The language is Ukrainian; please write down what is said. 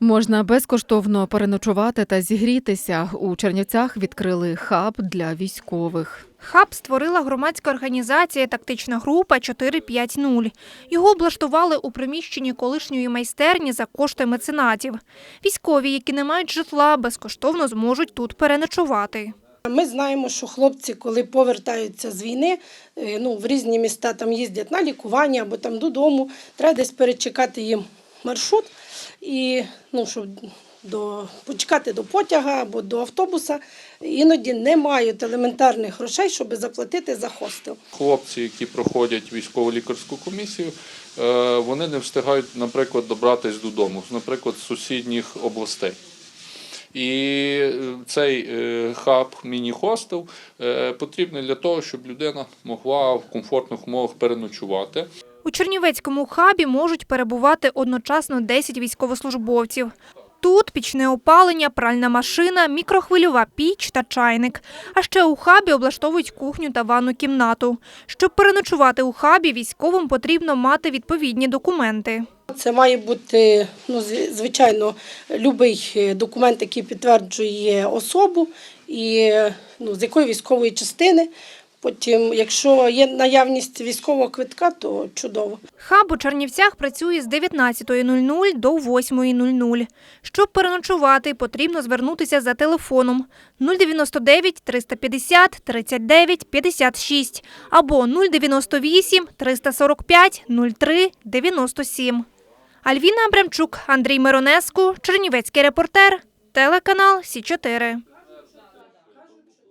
Можна безкоштовно переночувати та зігрітися. У Чернівцях відкрили хаб для військових. Хаб створила громадська організація «Тактична група 450». Його облаштували у приміщенні колишньої майстерні за кошти меценатів. Військові, які не мають житла, безкоштовно зможуть тут переночувати. Ми знаємо, що хлопці, коли повертаються з війни, е, ну, в різні міста там їздять на лікування або там додому, треба десь перечекати їм маршрут і ну, щоб до, почекати до потяга або до автобуса. Іноді не мають елементарних грошей, щоб заплатити за хостел. Хлопці, які проходять військово лікарську комісію, е, вони не встигають, наприклад, добратися додому, наприклад, з сусідніх областей. І е, цей е, хаб, міні-хостел потрібний для того, щоб людина могла в комфортних умовах переночувати. У Чернівецькому хабі можуть перебувати одночасно 10 військовослужбовців. Тут пічне опалення, пральна машина, мікрохвильова піч та чайник. А ще у хабі облаштовують кухню та ванну кімнату. Щоб переночувати у хабі, військовим потрібно мати відповідні документи. Це має бути, ну, звичайно, будь-який документ, який підтверджує особу і ну, з якої військової частини. Потім, якщо є наявність військового квитка, то чудово. Хаб у Чернівцях працює з 19.00 до 8.00. Щоб переночувати, потрібно звернутися за телефоном 099 350 39 56 або 098 345 03 97. Альвіна Абрамчук, Андрій Миронеску, Чернівецький репортер, телеканал Сі 4